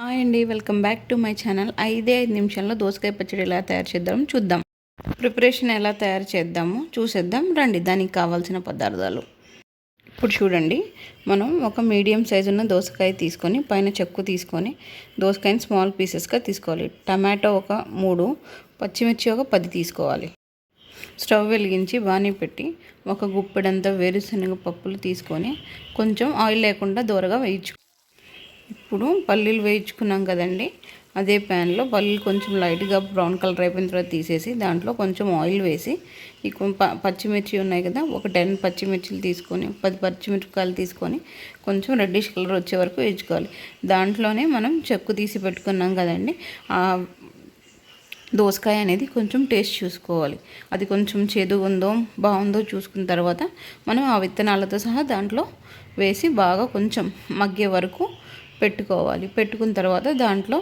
Hi అండి welcome back to my channel. ఐదే ఐదు నిమిషాల్లో దోసకాయ పచ్చడి ఎలా తయారు చేద్దాం చూద్దాం. ప్రిపరేషన్ ఎలా తయారు చేద్దాము చూసేద్దాం. రండి దానికి కావాల్సిన పదార్థాలు. ఇప్పుడు చూడండి మనం ఒక మీడియం సైజు ఉన్న దోసకాయ తీసుకొని పైన చెక్కు తీసుకొని దోసకాయని స్మాల్ పీసెస్గా తీసుకోవాలి. టమాటో ఒక మూడు పచ్చిమిర్చి ఒక పది తీసుకోవాలి. స్టవ్ వెలిగించి బాణీ పెట్టి ఒక గుప్పెడంతా వేరుశనగ పప్పులు తీసుకొని కొంచెం ఆయిల్ లేకుండా దూరగా వేయించుకోవాలి. ఇప్పుడు పల్లీలు వేయించుకున్నాం కదండి. అదే ప్యాన్లో పల్లీలు కొంచెం లైట్గా బ్రౌన్ కలర్ అయిపోయిన తర్వాత తీసేసి దాంట్లో కొంచెం ఆయిల్ వేసి ఈ ప- పచ్చిమిర్చి ఉన్నాయి కదా ఒక టెన్ పచ్చిమిర్చిలు తీసుకొని పది పచ్చిమిరపకాయలు తీసుకొని కొంచెం రెడ్డిష్ కలర్ వచ్చే వరకు వేయించుకోవాలి. దాంట్లోనే మనం చెక్కు తీసి పెట్టుకున్నాం కదండి. దోసకాయ అనేది కొంచెం టేస్ట్ చూసుకోవాలి. అది కొంచెం చేదు ఉందో బాగుందో చూసుకున్న తర్వాత మనం ఆ విత్తనాలతో సహా దాంట్లో వేసి బాగా కొంచెం మగ్గే వరకు పెట్టుకోవాలి. పెట్టుకున్న తర్వాత దాంట్లో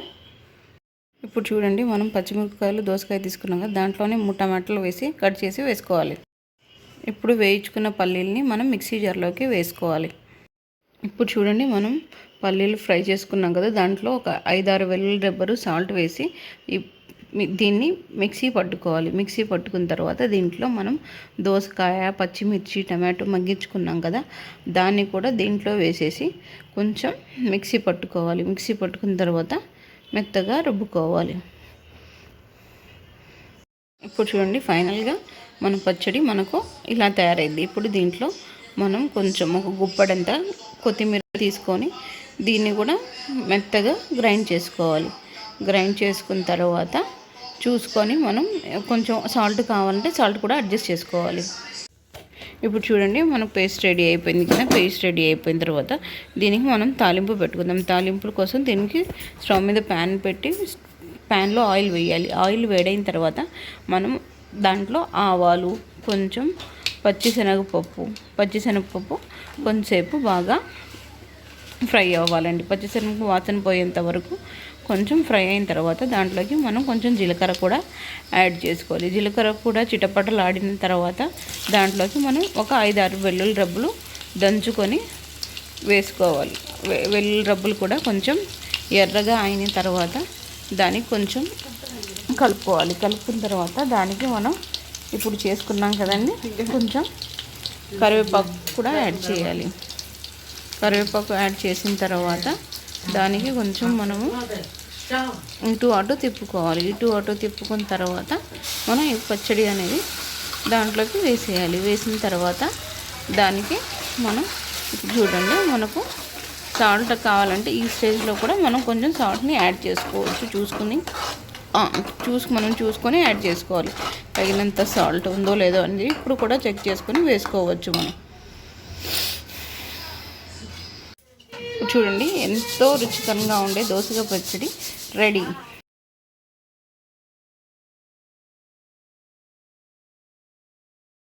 ఇప్పుడు చూడండి మనం పచ్చిమిరపకాయలు దోసకాయ తీసుకున్నాం కదా దాంట్లోనే మూడు టమాటాలు వేసి కట్ చేసి వేసుకోవాలి. ఇప్పుడు వేయించుకున్న పల్లీల్ని మనం మిక్సీ జార్లోకి వేసుకోవాలి. ఇప్పుడు చూడండి మనం పల్లీలు ఫ్రై చేసుకున్నాం కదా దాంట్లో ఒక ఐదారు వెల్లుల్లి రెబ్బరు సాల్ట్ వేసి ఈ దీన్ని మిక్సీ పట్టుకోవాలి. మిక్సీ పట్టుకున్న తర్వాత దీంట్లో మనం దోసకాయ పచ్చిమిర్చి టమాటో మగ్గించుకున్నాం కదా దాన్ని కూడా దీంట్లో వేసేసి కొంచెం మిక్సీ పట్టుకోవాలి. మిక్సీ పట్టుకున్న తర్వాత మెత్తగా రుబ్బుకోవాలి. ఇప్పుడు చూడండి ఫైనల్గా మన పచ్చడి మనకు ఇలా తయారైంది. ఇప్పుడు దీంట్లో మనం కొంచెం ఒక గుప్పడంతా కొత్తిమీర తీసుకొని దీన్ని కూడా మెత్తగా గ్రైండ్ చేసుకోవాలి. గ్రైండ్ చేసుకున్న తర్వాత చూసుకొని మనం కొంచెం సాల్ట్ కావాలంటే సాల్ట్ కూడా అడ్జస్ట్ చేసుకోవాలి. ఇప్పుడు చూడండి మన పేస్ట్ రెడీ అయిపోయింది కదా. పేస్ట్ రెడీ అయిపోయిన తర్వాత దీనికి మనం తాలింపు పెట్టుకుందాం. తాలింపు కోసం దీనికి స్టవ్ మీద ప్యాన్ పెట్టి ప్యాన్లో ఆయిల్ వేయాలి. ఆయిల్ వేడైన తర్వాత మనం దాంట్లో ఆవాలు కొంచెం పచ్చిశనగపప్పు పచ్చిశనగపప్పు కొంచెంసేపు బాగా ఫ్రై అవ్వాలండి. పచ్చిశనగ వాసన పోయేంత వరకు కొంచెం ఫ్రై అయిన తర్వాత దాంట్లోకి మనం కొంచెం జీలకర్ర కూడా యాడ్ చేసుకోవాలి. జీలకర్ర కూడా చిటపటలు ఆడిన తర్వాత దాంట్లోకి మనం ఒక ఐదు ఆరు వెల్లుల్లి రబ్బులు దంచుకొని వేసుకోవాలి. వెల్లుల్లి రబ్బులు కూడా కొంచెం ఎర్రగా అయిన తర్వాత దానికి కొంచెం కలుపుకోవాలి. కలుపుకున్న తర్వాత దానికి మనం ఇప్పుడు చేసుకున్నాం కదండి కొంచెం కరివేపాకు కూడా యాడ్ చేయాలి. కరివేపాకు యాడ్ చేసిన తర్వాత దానికి కొంచెం మనము ఇటు అటు తిప్పుకోవాలి. ఇటు అటు తిప్పుకున్న తర్వాత మనం ఈ పచ్చడి అనేది దాంట్లోకి వేసేయాలి. వేసిన తర్వాత దానికి మనం చూడండి మనకు సాల్ట్ కావాలంటే ఈ స్టేజ్లో కూడా మనం కొంచెం సాల్ట్ని యాడ్ చేసుకోవచ్చు. చూసుకుని చూసు మనం చూసుకొని యాడ్ చేసుకోవాలి. తగినంత సాల్ట్ ఉందో లేదో అనేది ఇప్పుడు కూడా చెక్ చేసుకొని వేసుకోవచ్చు మనం. చూడండి. ఎంతో రుచికరంగా ఉండే దోసకాయ పచ్చడి. రెడీ